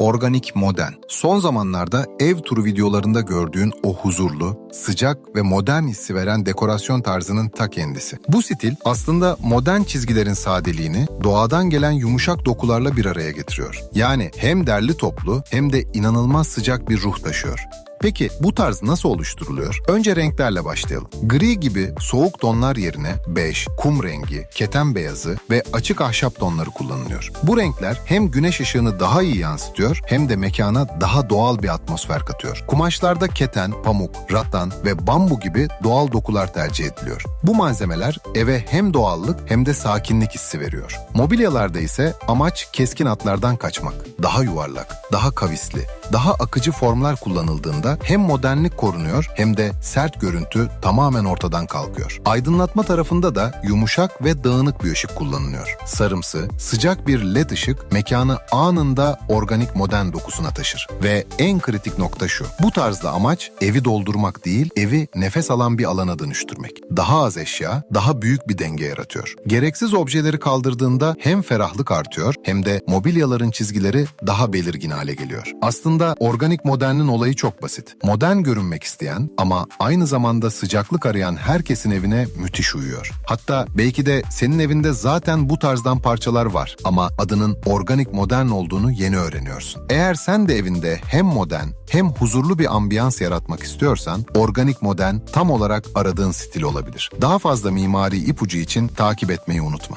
organik modern. Son zamanlarda ev turu videolarında gördüğün o huzurlu, sıcak ve modern hissi veren dekorasyon tarzının ta kendisi. Bu stil aslında modern çizgilerin sadeliğini doğadan gelen yumuşak dokularla bir araya getiriyor. Yani hem derli toplu hem de inanılmaz sıcak bir ruh taşıyor. Peki bu tarz nasıl oluşturuluyor? Önce renklerle başlayalım. Gri gibi soğuk tonlar yerine bej, kum rengi, keten beyazı ve açık ahşap tonları kullanılıyor. Bu renkler hem güneş ışığını daha iyi yansıtıyor hem de mekana daha doğal bir atmosfer katıyor. Kumaşlarda keten, pamuk, rattan ve bambu gibi doğal dokular tercih ediliyor. Bu malzemeler eve hem doğallık hem de sakinlik hissi veriyor. Mobilyalarda ise amaç keskin hatlardan kaçmak. Daha yuvarlak, daha kavisli, daha akıcı formlar kullanıldığında hem modernlik korunuyor hem de sert görüntü tamamen ortadan kalkıyor. Aydınlatma tarafında da yumuşak ve dağınık bir ışık kullanılıyor. Sarımsı, sıcak bir led ışık mekanı anında organik modern dokusuna taşır. Ve en kritik nokta şu. Bu tarzda amaç evi doldurmak değil, evi nefes alan bir alana dönüştürmek. Daha az eşya, daha büyük bir denge yaratıyor. Gereksiz objeleri kaldırdığında hem ferahlık artıyor hem de mobilyaların çizgileri daha belirgin hale geliyor. Aslında organik modernin olayı çok basit. Modern görünmek isteyen ama aynı zamanda sıcaklık arayan herkesin evine müthiş uyuyor. Hatta belki de senin evinde zaten bu tarzdan parçalar var ama adının organik modern olduğunu yeni öğreniyorsun. Eğer sen de evinde hem modern hem huzurlu bir ambiyans yaratmak istiyorsan organik modern tam olarak aradığın stil olabilir. Daha fazla mimari ipucu için takip etmeyi unutma.